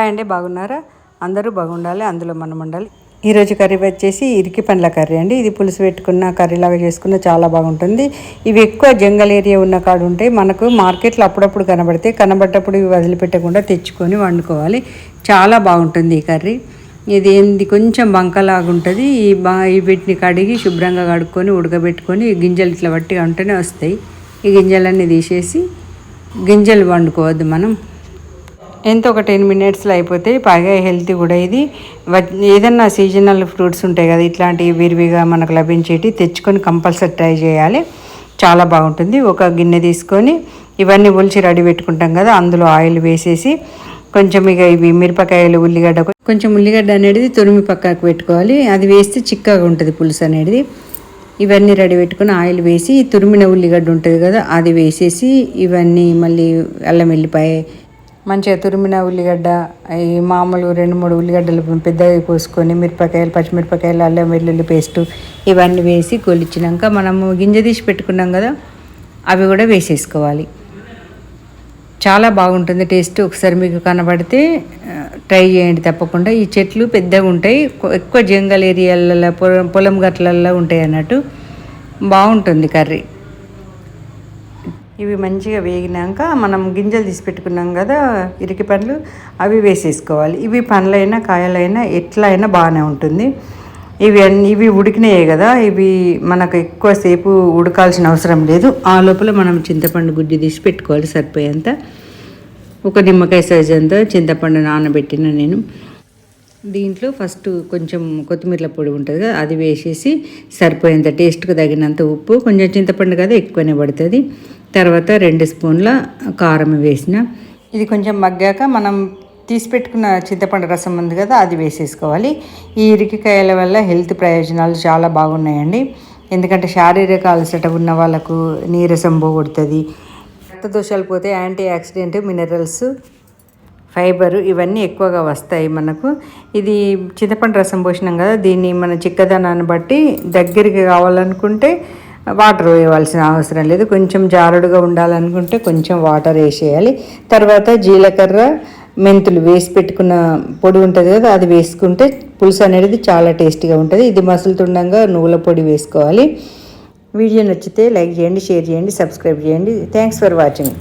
Hi అండి బాగున్నారా? అందరూ బాగుండాలి అందులో మనం ఉండాలి ఈరోజు కర్రీ వచ్చేసి ఇరికి పండ్ల కర్రీ అండి. ఇది పులుసు పెట్టుకున్న కర్రీలాగా చేసుకున్న చాలా బాగుంటుంది. ఇవి ఎక్కువ జంగల్ ఏరియా ఉన్న కాడు ఉంటాయి మనకు మార్కెట్లో అప్పుడప్పుడు కనబడితే కనబడ్డప్పుడు ఇవి వదిలిపెట్టకుండా తెచ్చుకొని వండుకోవాలి. చాలా బాగుంటుంది ఈ కర్రీ. ఇది ఏంది? కొంచెం బంకలాగా ఉంటుంది ఈ బా ఈ వీటిని కడిగి శుభ్రంగా కడుక్కొని ఉడకబెట్టుకొని గింజలు ఇట్లా వట్టిగా ఉంటేనే వస్తాయి. ఈ గింజలన్నీ తీసేసి గింజలు వండుకోవద్దు మనం. ఎంత ఒక టెన్ మినిట్స్లో అయిపోతే బాగా హెల్తీ కూడా ఇది. ఏదన్నా సీజనల్ ఫ్రూట్స్ ఉంటాయి కదా ఇట్లాంటివి విరివిగా మనకు లభించేటి తెచ్చుకొని కంపల్సరీ ట్రై చేయాలి. చాలా బాగుంటుంది. ఒక గిన్నె తీసుకొని ఇవన్నీ ఒలిచి రెడీ పెట్టుకుంటాం కదా అందులో ఆయిల్ వేసేసి కొంచెం ఇక ఇవి మిరపకాయలు ఉల్లిగడ్డ కొంచెం ఉల్లిగడ్డ అనేది తురిమి పక్కకు పెట్టుకోవాలి. అది వేస్తే చిక్కగా ఉంటుంది పులుసు అనేది. ఇవన్నీ రెడీ పెట్టుకుని ఆయిల్ వేసి తురిమిన ఉల్లిగడ్డ ఉంటుంది కదా అది వేసేసి ఇవన్నీ మళ్ళీ అల్లం వెల్లిపాయ మంచిగా తురిమిన ఉల్లిగడ్డ ఈ మామూలు రెండు మూడు ఉల్లిగడ్డలు పెద్దగా కోసుకొని మిరపకాయలు పచ్చిమిరపకాయలు అల్లం వెల్లుల్లి పేస్టు ఇవన్నీ వేసి కొలిచ్చినాక మనము గింజ తీసి పెట్టుకున్నాం కదా అవి కూడా వేసేసుకోవాలి. చాలా బాగుంటుంది టేస్ట్. ఒకసారి మీకు కనబడితే ట్రై చేయండి తప్పకుండా. ఈ చెట్లు పెద్దగా ఉంటాయి. ఎక్కువ జంగల్ ఏరియాలలో పొలం పొలం గట్లల్లో ఉంటాయి అన్నట్టు. బాగుంటుంది కర్రీ. ఇవి మంచిగా వేగినాక మనం గింజలు తీసి పెట్టుకున్నాం కదా ఇరికి పండ్లు అవి వేసేసుకోవాలి. ఇవి పండ్లైనా కాయలైనా ఎట్లా అయినా బాగానే ఉంటుంది. ఇవి అన్ని ఇవి ఉడికినాయే కదా ఇవి మనకు ఎక్కువసేపు ఉడకాల్సిన అవసరం లేదు. ఆ లోపల మనం చింతపండు గుడ్డి తీసి పెట్టుకోవాలి సరిపోయేంత. ఒక నిమ్మకాయ సైజ్ అంతా చింతపండు నానబెట్టిన నేను. దీంట్లో ఫస్ట్ కొంచెం కొత్తిమీర పొడి ఉంటుంది కదా అది వేసేసి సరిపోయేంత టేస్ట్కి తగినంత ఉప్పు. కొంచెం చింతపండు కదా ఎక్కువనే పడుతుంది. తర్వాత రెండు స్పూన్ల కారం వేసిన. ఇది కొంచెం మగ్గాక మనం తీసి పెట్టుకున్న చింతపండు రసం ఉంది కదా అది వేసేసుకోవాలి. ఈ ఇరికికాయల వల్ల హెల్త్ ప్రయోజనాలు చాలా బాగున్నాయండి. ఎందుకంటే శారీరక అలసట ఉన్న వాళ్ళకు నీరసం పోగొడుతుంది. రక్తదోషాలు పోతే యాంటీ ఆక్సిడెంట్ మినరల్స్ ఫైబర్ ఇవన్నీ ఎక్కువగా వస్తాయి మనకు. ఇది చింతపండు రసం పోసినాం కదా దీన్ని మన చిక్కదనాన్ని బట్టి దగ్గరికి కావాలనుకుంటే వాటర్ వేయవలసిన అవసరం లేదు. కొంచెం జారుడుగా ఉండాలనుకుంటే కొంచెం వాటర్ వేసేయాలి. తర్వాత జీలకర్ర మెంతులు వేసి పెట్టుకున్న పొడి ఉంటుంది కదా అది వేసుకుంటే పులుసు అనేది చాలా టేస్టీగా ఉంటుంది. ఇది మసులుతుండగా నువ్వుల పొడి వేసుకోవాలి. వీడియో నచ్చితే లైక్ చేయండి షేర్ చేయండి సబ్స్క్రైబ్ చేయండి. Thanks for watching